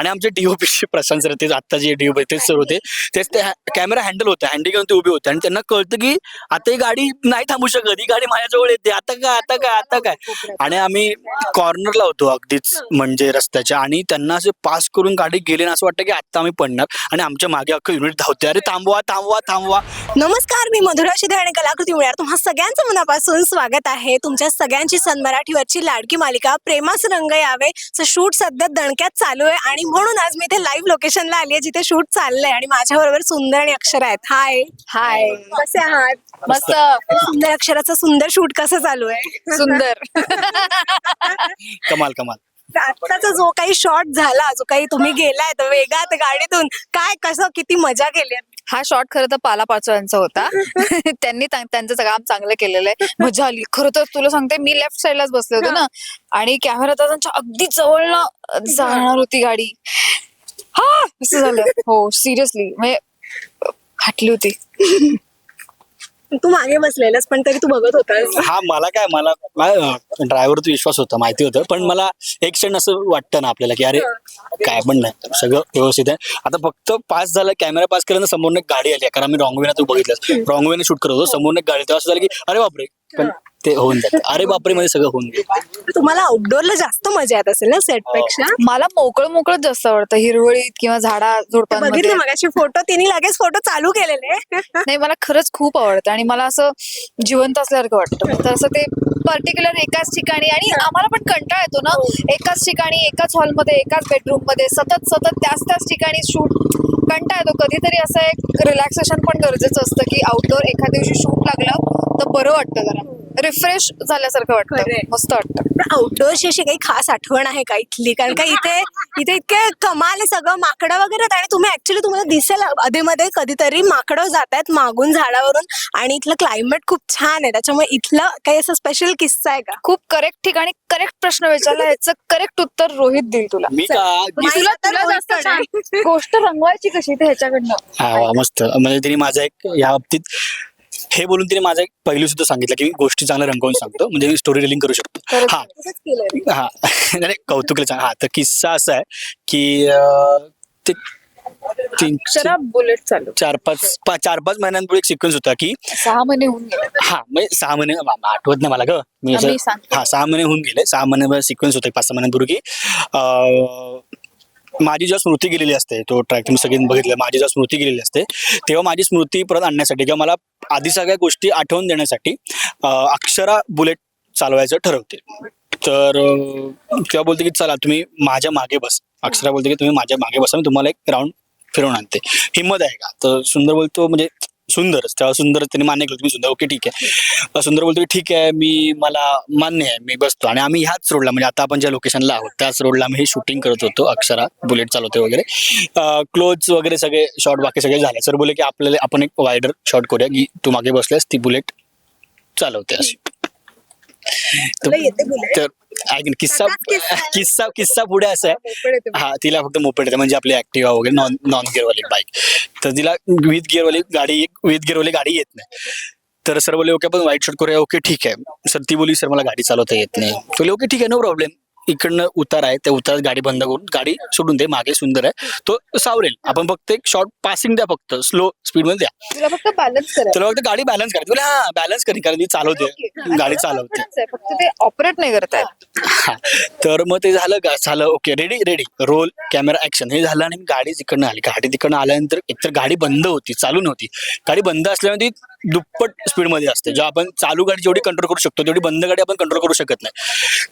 आणि आमचे डीओपीचे प्रशांत सर ते आता जे डीओपी तेच सर होते. तेच ते कॅमेरा हँडल होते हँडी घेऊन ते उभे होते. आणि त्यांना कळतं की आता ही गाडी नाही थांबू शकत ही गाडी माझ्याजवळ येते. आता काय आता काय आता काय? आणि आम्ही कॉर्नरला होतो अगदीच म्हणजे रस्त्याच्या. आणि त्यांना असे पास करून गाडी गेली ना असं वाटतं की आता आम्ही पडणार. आणि आमच्या मागे अख्खं युनिट धावते अरे थांबवा थांबवा थांबवा. नमस्कार मी मधुरा शिधे आणि कलाकृती मिळणार तुम्हा सगळ्यांचं मनापासून स्वागत आहे. तुमच्या सगळ्यांची सन मराठीवरची लाडकी मालिका प्रेमास रंग यावे. शूट सध्या दणक्यात चालू आहे. आणि म्हणून आज मी इथे लाईव्ह लोकेशनला आली आहे जिथे शूट चाललंय आणि माझ्याबरोबर सुंदर आणि अक्षर आहेत. हाय हाय कसे आहात? मस्त. सुंदर अक्षराचं सुंदर शूट कसं चालू आहे? सुंदर. कमाल कमाल. आत्ताचा जो काही शॉट झाला जो काही तुम्ही गेलाय वेगात गाडीतून काय कसं किती मजा केली? हा शॉट खरं तर पाला पाचोळ्यांचा होता. त्यांनी त्या- त्यांचं काम चांगलं केलेलं आहे. मजा आली. खरं तर तुला सांगते मी लेफ्ट साईडलाच बसले होते ना. आणि कॅमेरा तर त्यांच्या अगदी जवळनं जाणार होती गाडी. हा असं झालं. हो सिरियसली म्हणजे फाटली होती. तू मागे बसलेलास पण तरी तू बघत होतास. हा मला काय मला ड्रायव्हरचा विश्वास होता माहिती होतं पण मला एक क्षण असं वाटतं ना आपल्याला की अरे काय पण नाही सगळं व्यवस्थित आहे. आता फक्त पास झालं कॅमेरा पास केल्यानंतर समोर एक गाडी आली कारण आम्ही रॉंग वेने तू बघितलं रॉंग वेने शूट करत होतो समोर एक गाडी तेव्हा असं झालं की अरे बापरे पण ते होऊन जातं. अरे बापरे मध्ये सगळं होऊन गेलं. तुम्हाला आउटडोअरला जास्त मजा येत असेल ना सेटपेक्षा मला मोकळं मोकळं जास्त आवडतं. हिरवळीत किंवा झाडा झुडपांमध्ये. बघितलं मगाशी फोटो तिने लगेच फोटो चालू केलेले. नाही मला खरंच खूप आवडतं आणि मला असं जिवंत असल्यासारखं वाटतं. तर असं ते पर्टिक्युलर एकाच ठिकाणी आणि आम्हाला पण कंटाळा येतो ना. एकाच ठिकाणी एकाच हॉलमध्ये एकाच बेडरूममध्ये सतत सतत त्याच त्याच ठिकाणी शूट कंटाळा येतो. कधीतरी असं एक रिलॅक्सेशन पण गरजेचं असतं की आउटडोर एखाद्या दिवशी शूट लागलं तर बरं वाटतं जरा. रिफ्रेश झाल्यासारखं. वाटतं. मस्त वाटतं. आउटडोअरची अशी काही खास आठवण आहे का इथली? कारण का इथे इथे इतके कमाल सगळं माकडं वगैरे आणि तुम्ही ऍक्च्युली तुम्हाला दिसेल अधेमध्ये कधीतरी माकडं जात आहेत मागून झाडावरून आणि इथलं क्लायमेट खूप छान आहे. त्याच्यामुळे इथलं काही असं स्पेशल किस्सा आहे का? खूप करेक्ट ठिकाणी करेक्ट प्रश्न विचारला ह्याचं करेक्ट उत्तर रोहित देईल तुला. मी का? मी तुला तुला जास्त छान गोष्ट रंगवायची कशी ते ह्याच्याकडनं? हा वा मस्त. म्हणजे तिने माझा एक या बाबतीत हे बोलून तिने माझा एक पैलू सुद्धा सांगितलं की मी गोष्टी चांगल्या रंगवून सांगतो. म्हणजे मी स्टोरी टेलिंग करू शकतो. हा. तसंच केलंय. हा. नाही नाही, कौतुकला सांग हा तर किस्सा असा आहे की अं, ते तीन अक्षरा बुलेट चालू. चार पाच पा- चार पाच महिन्यांपूर्वी एक सिक्वेन्स होता की सहा महिने होऊन गेले. हा म्हणजे सहा महिने मा- मा- आठवत नाही मला ग. मी सांगते. हा सहा महिने होऊन गेले. सहा महिने सिक्वेन्स होते पाच सहा महिन्यांपूर्वी की अं, माझी जेव्हा स्मृती गेलेली असते तो ट्रॅक तुम्ही सगळ्यांनी बघितलं माझी जेव्हा स्मृती गेलेली असते तेव्हा माझी स्मृती परत आणण्यासाठी किंवा मला आधी सगळ्या गोष्टी आठवून देण्यासाठी अं, अक्षरा बुलेट चालवायचं ठरवते. तर अं, तेव्हा बोलते की चला तुम्ही माझ्या मागे बस. अक्षरा बोलते की तुम्ही माझ्या मागे बसा मी तुम्हाला एक राऊंड फिरवून आणते. हिंमत आहे का? तर सुंदर बोलतो म्हणजे सुंदरच तेव्हा सुंदर त्यांनी मान्य केलं तुम्ही सुंदर ओके ठीक आहे. सुंदर बोलतो की ठीक आहे मी मला मान्य आहे मी बसतो. आणि आम्ही ह्याच रोडला म्हणजे आता आपण ज्या लोकेशनला आहोत त्याच रोडला आम्ही शूटिंग करत होतो अक्षरा बुलेट चालवते वगैरे. क्लोज वगैरे सगळे शॉट बाकी सगळे झाले. सर बोले की आपल्याला आपण एक वायडर शॉट करूया की तू मागे बसल्यास ती बुलेट चालवते अशी. तर किस्सा किस्सा. किस्सा पुढे असा आहे. हा तिला फक्त मोपेड येते म्हणजे आपली ऍक्टिवा वगैरे नॉन नॉन गिअरवाली बाईक तर तिला विथ गिअरवाली गाडी विथ गिअरवाली गाडी येत नाही. तर सर बोले ओके आपण वाईट शॉट करूया. ओके ठीक आहे. सर ती बोली सर मला गाडी चालवता येत नाही. बोले ओके ठीक आहे नो प्रॉब्लेम इकडनं उतार आहे त्या उतारात गाडी बंद करून गाडी सोडून दे मागे सुंदर आहे. तो सावरेल. आपण फक्त एक शॉर्ट पासिंग द्या फक्त स्लो स्पीडमध्ये द्या. तुला फक्त बॅलन्स तुला फक्त गाडी बॅलन्स करायची. हा बॅलन्स करी कारण ती चालवते गाडी चालवते फक्त ते ऑपरेट नाही करतायत हा. तर मग ते झालं का? झालं okay ready ready roll camera action हे झालं आणि गाडी तिकडनं आली. गाडी तिकडनं आल्यानंतर एकतर गाडी बंद होती चालू नव्हती. गाडी बंद असल्यामुळे ती दुप्पट स्पीडमध्ये असते. जेव्हा आपण चालू गाडी जेवढी कंट्रोल करू शकतो तेवढी बंद गाडी आपण कंट्रोल करू शकत नाही.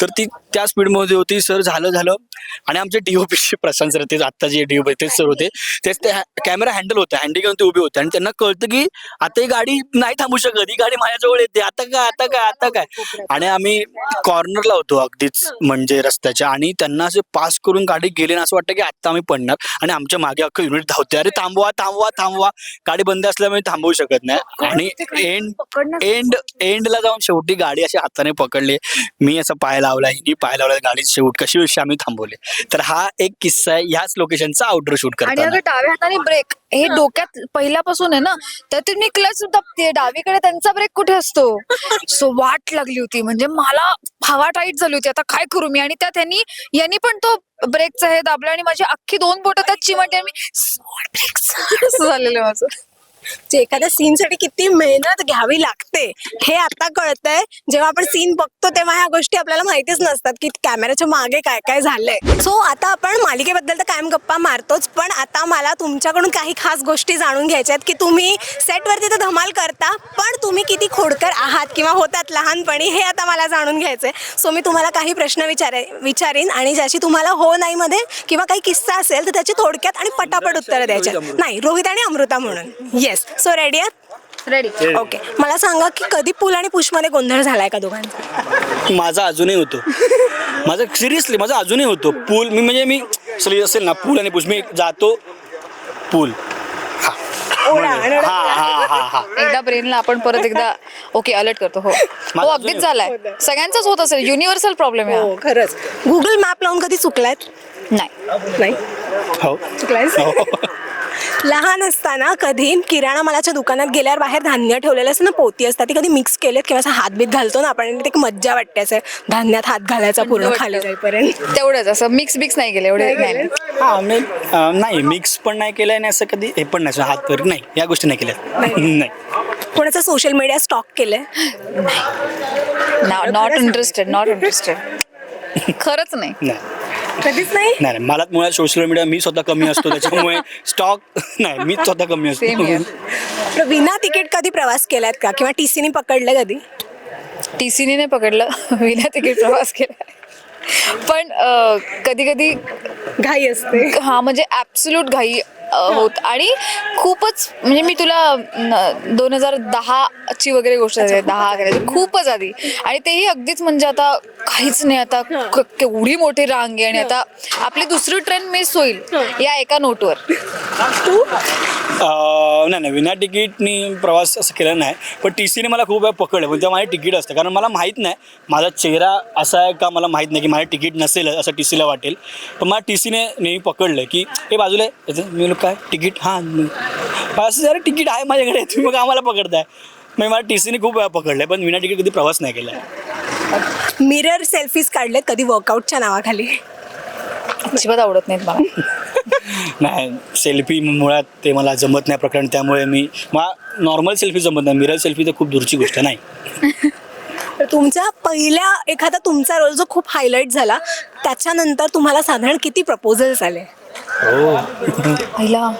तर ती त्या स्पीडमध्ये होती सर झालं झालं. आणि आमचे डीओपीचे प्रशांत सर ते आता जे डीओपी तेच सर होते. तेच ते कॅमेरा हँडल होता हँडी घेऊन ते उभे होते. आणि त्यांना कळतं की आता ही गाडी नाही थांबू शकत. ही गाडी माझ्याजवळ येते. आता काय आता काय आता काय? आणि आम्ही कॉर्नरला होतो अगदीच म्हणजे रस्त्याच्या. आणि त्यांना असे पास करून गाडी गेली ना असं वाटतं की आता आम्ही पडणार. आणि आमच्या मागे अख्खं युनिट धावते अरे थांबवा थांबवा थांबवा. गाडी बंद असल्यामुळे थांबवू शकत नाही. आणि एंड एंड एंडला जाऊन शेवटी गाडी अशी हाताने पकडली. मी असं पाय लावला हिनी पाय लावला गाडी शेवट कशी कशी आम्ही थांबवले. तर हा एक किस्सा आहे ह्याच लोकेशनचा आउटडोर शूट आणि करताना. अगं डाव्या हाताने ब्रेक हे डोक्यात पहिल्यापासून आहे ना तर ते मी क्लच दाबते डावीकडे त्यांचा ब्रेक कुठे असतो? सो वाट लागली होती. म्हणजे मला हवा टाईट झाली होती. आता काय करू मी? आणि त्यात त्यांनी यांनी पण तो ब्रेकचा हे दाबला आणि माझी अख्खी दोन बोट त्यात चिमटली आणि मी असं झालेलं माझं. जे एखाद्या सीन साठी किती मेहनत घ्यावी लागते हे आता कळतंय. जेव्हा आपण सीन बघतो तेव्हा ह्या गोष्टी आपल्याला माहितीच नसतात की कॅमेऱ्याच्या मागे काय काय झालंय. सो आता आपण मालिकेबद्दल तर कायम गप्पा मारतोच पण आता मला तुमच्याकडून काही खास गोष्टी जाणून घ्यायच्या आहेत की तुम्ही सेटवरती तर धमाल करता पण तुम्ही किती खोडकर आहात किंवा होतात लहानपणी हे आता मला जाणून घ्यायचंय. सो मी तुम्हाला काही प्रश्न विचारे विचारीन आणि ज्याची तुम्हाला हो नाही मध्ये किंवा काही किस्सा असेल तर त्याची थोडक्यात आणि पटापट उत्तरं द्यायची नाही रोहित आणि अमृता म्हणून. येस सो रेडी आहात रेडी ओके मला सांगा की कधी पूल आणि पुष्पमध्ये गोंधळ झालाय का दोघांचा? माझा अजूनही होतो. माझं सिरियसली माझा अजूनही होतो. पूल मी म्हणजे मी सली असेल ना पूल आणि पुष मी जातो पूल. हा. ओढा. हा हा हा हा. एकदा ब्रेनला आपण परत एकदा ओके अलर्ट करतो. हो. हो माझं अगदीच झालाय. सगळ्यांचाच होत असेल. युनिव्हर्सल प्रॉब्लेम आहे हो. खरंच. गुगल मॅप लावून कधी चुकलायत. नाही. नाही? हो. चुकलायस? हो. लहान असताना कधी किराणा मालाच्या दुकानात गेल्यावर बाहेर धान्य ठेवलेलं असतं ना पोती असतात ती कधी मिक्स केलेत किंवा असं हात बीत घालतो ना आपण आणि ते एक मज्जा वाटते असं. धान्यात हात घालायचा पूर्ण. खाली जाईपर्यंत. तेवढंच असं मिक्स बिक्स नाही केलं एवढे नाही नाही. हा मी अं, नाही मिक्स पण नाही केलंय आणि असं कधी हे पण नाही असं हात वर नाही या गोष्टी नाही केल्या नाही. कोणाचं सोशल मीडिया स्टॉक केलंय? नॉट इंटरेस्टेड नॉट इंटरेस्टेड खरंच नाही. नाही. कधीच नाही नाही नाही. मला मुळात सोशल मीडिया मी स्वतः कमी असतो त्याच्यामुळे स्टॉक नाही मी स्वतः कमी Same असतो here. विना तिकीट कधी प्रवास केलायत का किंवा टीसीने पकडलं कधी टी सीने नाही पकडलं विना तिकीट प्रवास केला पण कधी कधी घाई असते. हा म्हणजे ऍब्सोल्यूट घाई अ, होत. आणि खूपच म्हणजे मी तुला दोन हजार दहाची वगैरे गोष्ट आहे दहा खूपच आधी. आणि तेही अगदीच म्हणजे आता काहीच नाही आता क- केवढी मोठी रांग आहे. आणि आता आपली दुसरी ट्रेन मिस होईल या एका नोटवर तू? नाही नाही विना तिकीटनी प्रवास असं केला नाही. पण टी सीने मला खूप वेळा पकडलं पण तेव्हा माझे तिकीट असतं. कारण मला माहीत नाही माझा चेहरा असा आहे का मला माहीत नाही की माझे तिकीट नसेल असं टी सीला वाटेल. पण मला टी सीने नेहमी पकडलं की हे बाजूला आहे मी लोक काय? तिकीट? हां असं जरा तिकीट आहे माझ्याकडे तुम्ही मग आम्हाला पकडताय. मग मला टी सीने खूप वेळा पकडलं पण विना तिकीट कधी प्रवास नाही केला. मिरर सेल्फीज काढले कधी वर्कआउटच्या नावाखाली. अजिबात आवडत नाहीत मला. नाही सेल्फी मुळात ते मला जमत नाही प्रकरण त्यामुळे मी मला नॉर्मल सेल्फी जमत नाही. मिरर सेल्फी तर खूप दूरची गोष्ट नाही. तर तुमचा पहिल्या एखादा तुमचा रोल जो खूप हायलाईट झाला त्याच्यानंतर तुम्हाला साधारण किती प्रपोजल्स आले? हो पहिला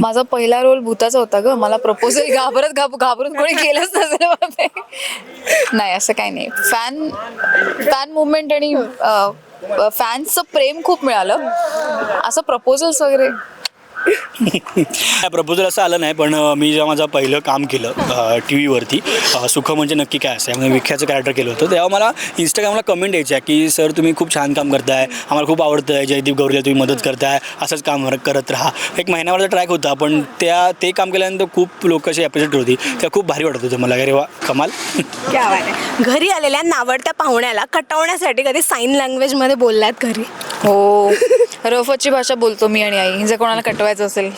माझा पहिला रोल भूताचा होता ग. मला प्रपोजल घाबरत घाब घाबरून कोणी केलंच नसेल. नाही असं काही नाही. फॅन फॅन मुवमेंट आणि फॅन्सचं प्रेम खूप मिळालं. असं प्रपोजल्स वगैरे? प्रपोजल असं आलं नाही पण मी जेव्हा माझं पहिलं काम केलं टी व्हीवरती सुख म्हणजे नक्की काय असं म्हणजे विख्याचं कॅरेक्टर केलं होतं. तेव्हा मला इंस्टाग्रामला कमेंट यायच्या की सर तुम्ही खूप छान काम करताय आम्हाला खूप आवडतं आहे जयदीप गौरीला तुम्ही मदत करताय असंच काम करत राहा. एक महिन्यावरचा ट्रॅक होता पण त्या ते काम केल्यानंतर खूप लोक अशी ॲप्रिशिएट होती. त्या खूप भारी वाटत होतं मला अरे वा कमाल. घरी आलेल्या नावडत्या पाहुण्याला कटवण्यासाठी कधी साईन लँग्वेजमध्ये बोललात घरी? हो. रफची भाषा बोलतो मी आणि आई. जर कोणाला कटवायचं असेल.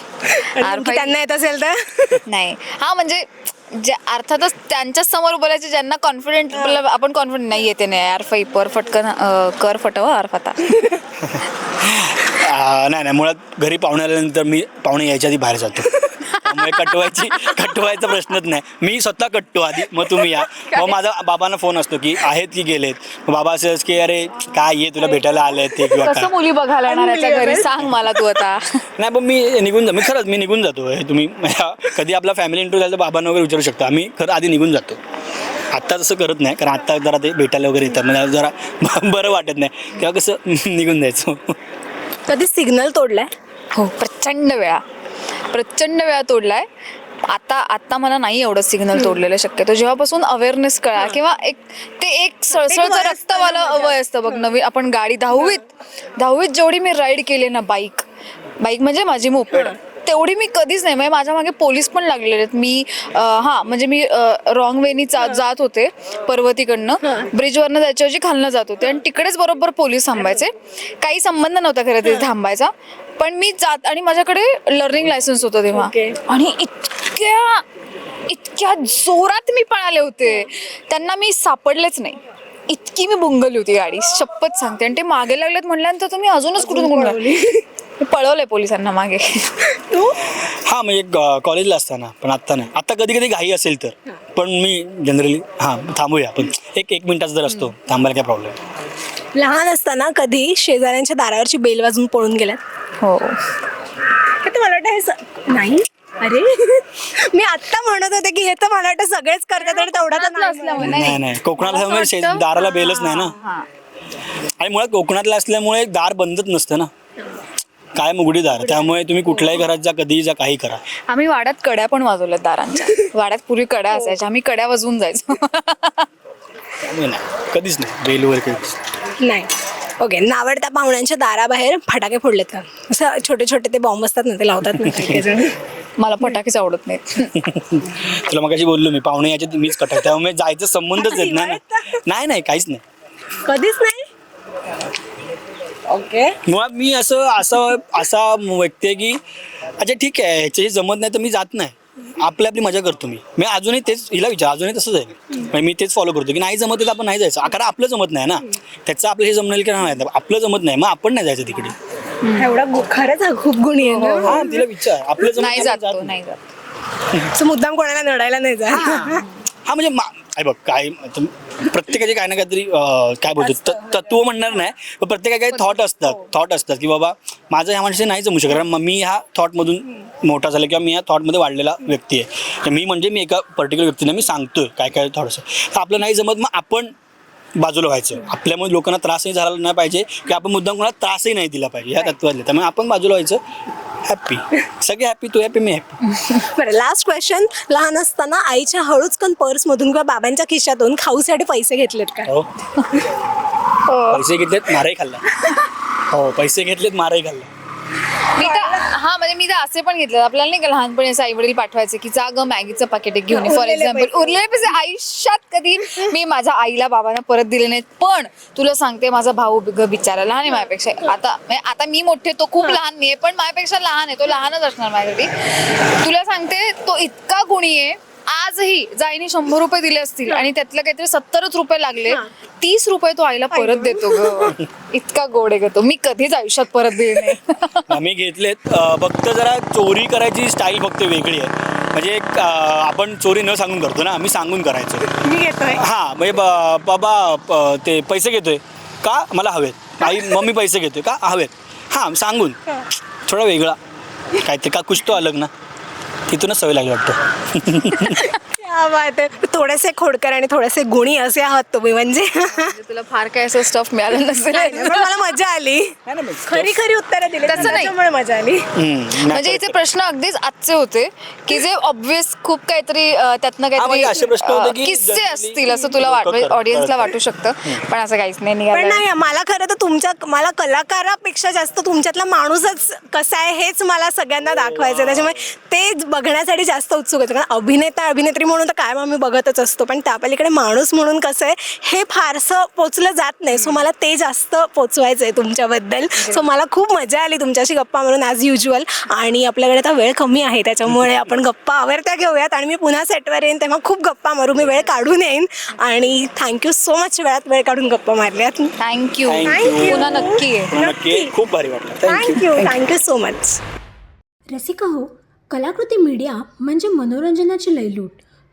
आर त्यांना येत असेल तर? नाही. हा म्हणजे जे अर्थातच त्यांच्याच समोर बोलायचे ज्यांना कॉन्फिडेंट आपण कॉन्फिडंट नाही येते नाही. यार फै पर फटकन अं, कर फटवा आर फटा. आ, नाही नाही. मुळात घरी पाहुणे आल्यानंतर मी पाहुणे यायच्या आधी बाहेर जातो. त्यामुळे कटवायची कटवायचा प्रश्नच नाही. मी स्वतः कटतो आधी मग तुम्ही या. मग माझा बाबांना फोन असतो की आहेत की गेलेत? बाबा असंच की अरे काय ये तुला भेटायला आले ते किंवा काय? मुली बघायला येणार याच्या घरी? सांग मला तू आता. नाही पण मी निघून जा मी खरंच मी निघून जातो. हे तुम्ही कधी आपला फॅमिली इंटरव्ह्यू झाला तर बाबांना वगैरे विचारू शकता. आम्ही खरं आधी निघून जातो. आत्ता तसं करत नाही कारण आत्ता जरा ते भेटायला वगैरे येतात. मला जरा बरं वाटत नाही. तेव्हा कसं निघून जायचं. कधी सिग्नल तोडलाय? हो प्रचंड वेळा. प्रचंड वेळा तोडलाय. आता आता मला नाही एवढं सिग्नल तोडलेलं शक्यतो. जेव्हापासून अवेअरनेस कळा किंवा एक ते एक सळसळचं रक्तवालं ना वय असतं बघ नवीन आपण गाडी दहावीत दहावीत जेवढी मी राईड केली ना बाईक बाईक म्हणजे माझी मोपेड तेवढी मी कधीच नाही. म्हणजे माझ्या मागे पोलीस पण लागलेले आहेत. मी हा म्हणजे मी रॉंग वेनी जात होते पर्वतीकडनं. ब्रिजवरनं जायच्याऐवजी खालनं जात होते. आणि तिकडेच बरोबर पोलीस थांबायचे. काही संबंध नव्हता खरं तिथे थांबायचा. पण मी जात आणि माझ्याकडे लर्निंग लायसन्स होतं तेव्हा. Okay. आणि इतक्या इतक्या जोरात मी पळाले होते. त्यांना मी सापडलेच नाही. इतकी मी बुंगली होती गाडी. शपथ सांगते. आणि ते मागे लागलेत म्हणल्यानंतर तुम्ही अजूनच कुठून गुंगला पळवलंय पोलिसांना मागे. तू? हा म्हणजे ग- कॉलेजला असताना पण आत्ता नाही. आत्ता कधी कधी घाई असेल तर. पण मी जनरली हां थांबूया. आपण एक एक मिनिटाचा जर असतो थांबायला काय प्रॉब्लेम लहान असताना कधी शेजाऱ्यांच्या दारावरची बेल वाजून पळून गेल्यात? हो. हे तर मला वाटतं हे स- नाही. अरे. मी आत्ता म्हणत होते की हे तर मला वाटतं सगळेच करतात आणि तेवढा तर नाही. असल्यामुळे नाही नाही. कोकणात मला असं असल्यामुळे शे- वाटतं- दाराला बेलच नाही ना. हा. आणि मुळात कोकणातला असल्यामुळे दार बंदच नसतं ना. काय उघडी दार. त्यामुळे तुम्ही कुठल्याही घरात जा कधीही जा काही करा. आम्ही वाड्यात कड्या पण वाजवल्यात दारांच्या. वाड्यात पूर्वी कड्या असायच्या. आम्ही कड्या वाजवून जायचो. त्यामुळे नाही. कधीच नाही. बेल वगैरे कधीच नाही. ओके नावडत्या पाहुण्यांच्या दाराबाहेर फटाके फोडलेत. का असं छोटे छोटे ते बॉम्ब असतात ना ते लावतात ना. काही काही जण. मला फटाकेच आवडत नाहीत. तुला मग बोललो मी पाहुणे याच्यात मीच कटा त्यामुळे जायचं संबंधच येत नाही ना. नाही नाही काहीच नाही. कधीच नाही? ओके मुळात मी असं असं असा व्यक्ती आहे की अच्छा ठीक आहे ह्याच्याशी जमत नाही तर मी जात नाही. आपली आपली मजा करतो मी. मी अजूनही तेच हिला विचार अजूनही तसंच आहे. म्हणजे मी तेच फॉलो करतो की नाही जमत आहे तर आपण नाही जायचं. कारण आपलं जमत नाही ना. त्याचं आपलं हे जमणार की नाही आपलं जमत नाही. मग आपण नाही जायचं तिकडे. एवढा गु- खरंच हा खूप गुणी आहे ना? हा तिला विचार. आपलं जमत नाही तर जात नाही. मुद्दाम कोणाला नडायला नाही जात. हा म्हणजे मा- आहे बघ काय प्रत्येकाचे काय ना काहीतरी अं, काय बोलतो त- तत्व म्हणणार नाही पण प्रत्येकाचे काही थॉट असतात. थॉट असतात की बाबा माझं ह्या माणसाशी नाही जमू शकत कारण मग मी ह्या थॉटमधून मोठा झाला किंवा मी ह्या थॉटमध्ये वाढलेला व्यक्ती आहे. तर मी म्हणजे मी एका पर्टिक्युलर व्यक्तीने मी सांगतोय काय काय थॉट्स तर आपलं नाही जमत मग आपण बाजूला व्हायचं. आपल्यामुळे लोकांना त्रासही झाला नाही पाहिजे की आपण मुद्दाम कोणाला त्रासही नाही दिला पाहिजे ह्या तत्वातले. त्यामुळे आपण बाजूला व्हायचं. हॅप्पी सगळे हॅप्पी तू हॅपी मी हॅप्पी बरं लास्ट क्वेश्चन लहान असताना आईच्या हळूचकन पर्स मधून किंवा बाबांच्या खिशातून खाऊसाठी पैसे घेतलेत का? हो. पैसे घेतलेत मारही खाल्ला. हो पैसे घेतलेत मारही खाल्ला. हा म्हणजे मी तर असे पण घेतले आपल्याला नाही का लहानपणी असं आई वडील पाठवायचे की जा ग मॅगीचं पाकिट एक घेऊन फॉर उरलेले एक्झाम्पल पैसे. उरलेले पैसे आयुष्यात कधी मी माझ्या आईला बाबांना परत दिले नाहीत. पण तुला सांगते माझा भाऊ ग बिचारा लहान आहे माझ्यापेक्षा. आता म्हणजे आता मी मोठे तो खूप लहान नाही पण माझ्यापेक्षा लहान आहे. तो लहानच असणार माझ्यासाठी. तुला सांगते तो इतका गुणी आहे. आजही जाईने शंभर रुपये दिले असतील आणि त्यातलं काहीतरी सत्तरच रुपये लागले तीस रुपये तो आईला परत देतो ग. इतका गोड आहे ग तो. मी कधीच आयुष्यात परत दिले नाही. आम्ही घेतलेत. फक्त जरा चोरी करायची स्टाईल फक्त वेगळी आहे. म्हणजे आपण चोरी न सांगून करतो ना आम्ही सांगून करायचं. मी घेतोय. हां म्हणजे बाबा ते पैसे घेतोय. का? मला हवेत. आई मम्मी पैसे घेतोय का? हवेत. हां सांगून. थोडा वेगळा. काहीतरी का कुछ तो अलग ना. तिथूनच सवय लागली वाटतं. क्या बात आहे थोडेसे खोडकर आणि थोडेसे गुणी असे आहात तुम्ही म्हणजे. म्हणजे तुला फार काय असं स्टफ मिळालं नसेल. पण मला मजा आली. खरी खरी उत्तरं दिली तसं नाही. त्याच्यामुळे मजा आली. म्हणजे इथे प्रश्न अगदीच आजचे होते की जे ऑब्विस खूप काहीतरी अं, त्यातनं म्हणजे असे प्रश्न होते काहीतरी की किस्से generally असतील असं तुला लोकं वाट करतात. ऑडियन्सला वाटू शकतं. पण असं काहीच नाही पण निघालं नाही मला खरं तर तुमच्या मला कलाकारापेक्षा जास्त तुमच्यातला माणूसच कसा आहे हेच मला सगळ्यांना दाखवायचं आहे. त्याच्यामुळे ते बघण्यासाठी जास्त उत्सुक होतं. कारण अभिनेता अभिनेत्री म्हणून तर काय आम्ही बघतच असतो. पण त्या पलीकडे माणूस म्हणून कसं आहे हे फारसं पोचलं जात नाही. सो मला ते जास्त पोचवायचं आहे तुमच्याबद्दल. सो मला खूप मजा आली तुमच्याशी गप्पा मारून ॲज युजल आणि आपल्याकडे आता वेळ कमी आहे त्याच्यामुळे आपण गप्पा आवडत्या घेऊयात. आणि मी पुन्हा सेटवर येईन तेव्हा खूप गप्पा मारू. मी वेळ काढून येईन. आणि थँक्यू सो मच वेळात वेळ काढून गप्पा मारल्यात. Thank you you. पुन्हा नक्की आहे नक्की खूप भारी वाटलं. Thank you thank you thank you so much Rasika हो कलाकृती मीडिया म्हणजे मनोरंजनाची लयलूट.